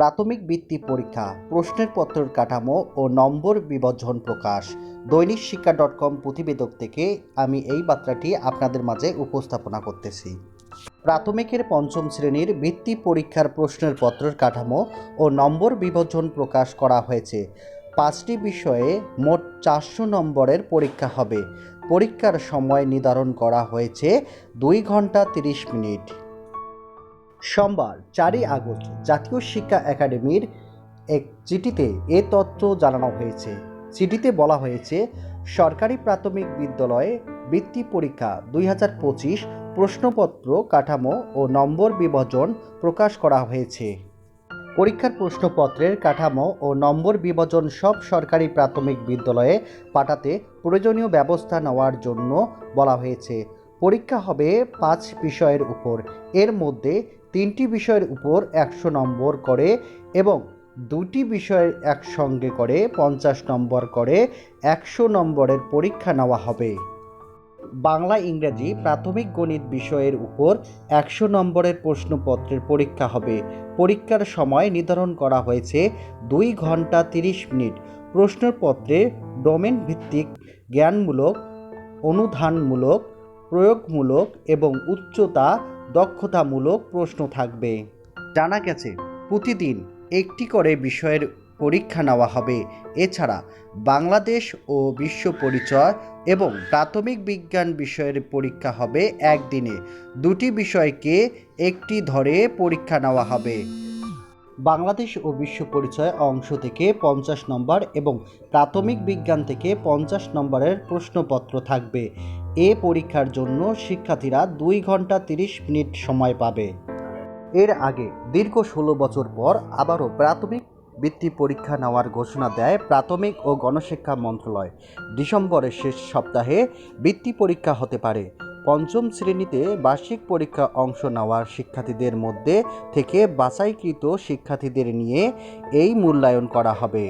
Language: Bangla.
প্রাথমিক বৃত্তি পরীক্ষা, প্রশ্নের পত্রের কাঠামো ও নম্বর বিভাজন প্রকাশ। দৈনিক শিক্ষা ডট কম প্রতিবেদক থেকে আমি এই বার্তাটি আপনাদের মাঝে উপস্থাপনা করতেছি। প্রাথমিকের পঞ্চম শ্রেণির বৃত্তি পরীক্ষার প্রশ্নের পত্রের কাঠামো ও নম্বর বিভাজন প্রকাশ করা হয়েছে। পাঁচটি বিষয়ে মোট চারশো নম্বরের পরীক্ষা হবে। পরীক্ষার সময় নির্ধারণ করা হয়েছে দুই ঘণ্টা তিরিশ মিনিট। সোমবার, চারই আগস্ট, জাতীয় শিক্ষা একাডেমির এক চিঠিতে এ তথ্য জানানো হয়েছে। চিঠিতে বলা হয়েছে, সরকারি প্রাথমিক বিদ্যালয়ে বৃত্তি পরীক্ষা দুই হাজার পঁচিশ প্রশ্নপত্র কাঠামো ও নম্বর বিভাজন প্রকাশ করা হয়েছে। পরীক্ষার প্রশ্নপত্রের কাঠামো ও নম্বর বিভাজন সব সরকারি প্রাথমিক বিদ্যালয়ে পাঠাতে প্রয়োজনীয় ব্যবস্থা নেওয়ার জন্য বলা হয়েছে। পরীক্ষা হবে পাঁচ বিষয়ের উপর। এর মধ্যে তিনটি বিষয়ের উপর একশো নম্বর করে এবং দুটি বিষয়ের একসঙ্গে করে পঞ্চাশ নম্বর করে একশো নম্বরের পরীক্ষা নেওয়া হবে। বাংলা, ইংরেজি প্রাথমিক গণিত বিষয়ের উপর একশো নম্বরের প্রশ্নপত্রের পরীক্ষা হবে। পরীক্ষার সময় নির্ধারণ করা হয়েছে দুই ঘণ্টা তিরিশ মিনিট। প্রশ্নপত্রে ডোমেন ভিত্তিক জ্ঞানমূলক, অনুধানমূলক প্রয়োগমূলক এবং উচ্চতা দক্ষতামূলক প্রশ্ন থাকবে। জানা গেছে, প্রতিদিন একটি করে বিষয়ের পরীক্ষা নেওয়া হবে। এছাড়া, বাংলাদেশ ও বিশ্ব পরিচয় এবং প্রাথমিক বিজ্ঞান বিষয়ের পরীক্ষা হবে একদিনে। দুটি বিষয়কে একটি ধরে পরীক্ষা নেওয়া হবে। বাংলাদেশ ও বিশ্ব পরিচয় অংশ থেকে পঞ্চাশ নম্বর এবং প্রাথমিক বিজ্ঞান থেকে পঞ্চাশ নম্বরের প্রশ্নপত্র থাকবে। এ পরীক্ষার জন্য শিক্ষার্থীরা দুই ঘণ্টা তিরিশ মিনিট সময় পাবে। এর আগে দীর্ঘ ষোলো বছর পর আবারও প্রাথমিক বৃত্তি পরীক্ষা নেওয়ার ঘোষণা দেয় প্রাথমিক ও গণশিক্ষা মন্ত্রণালয়। ডিসেম্বরের শেষ সপ্তাহে বৃত্তি পরীক্ষা হতে পারে। পঞ্চম শ্রেণীতে বার্ষিক পরীক্ষা অংশ নেওয়ার শিক্ষার্থীদের মধ্যে থেকে বাছাইকৃত শিক্ষার্থীদের নিয়ে এই মূল্যায়ন করা হবে।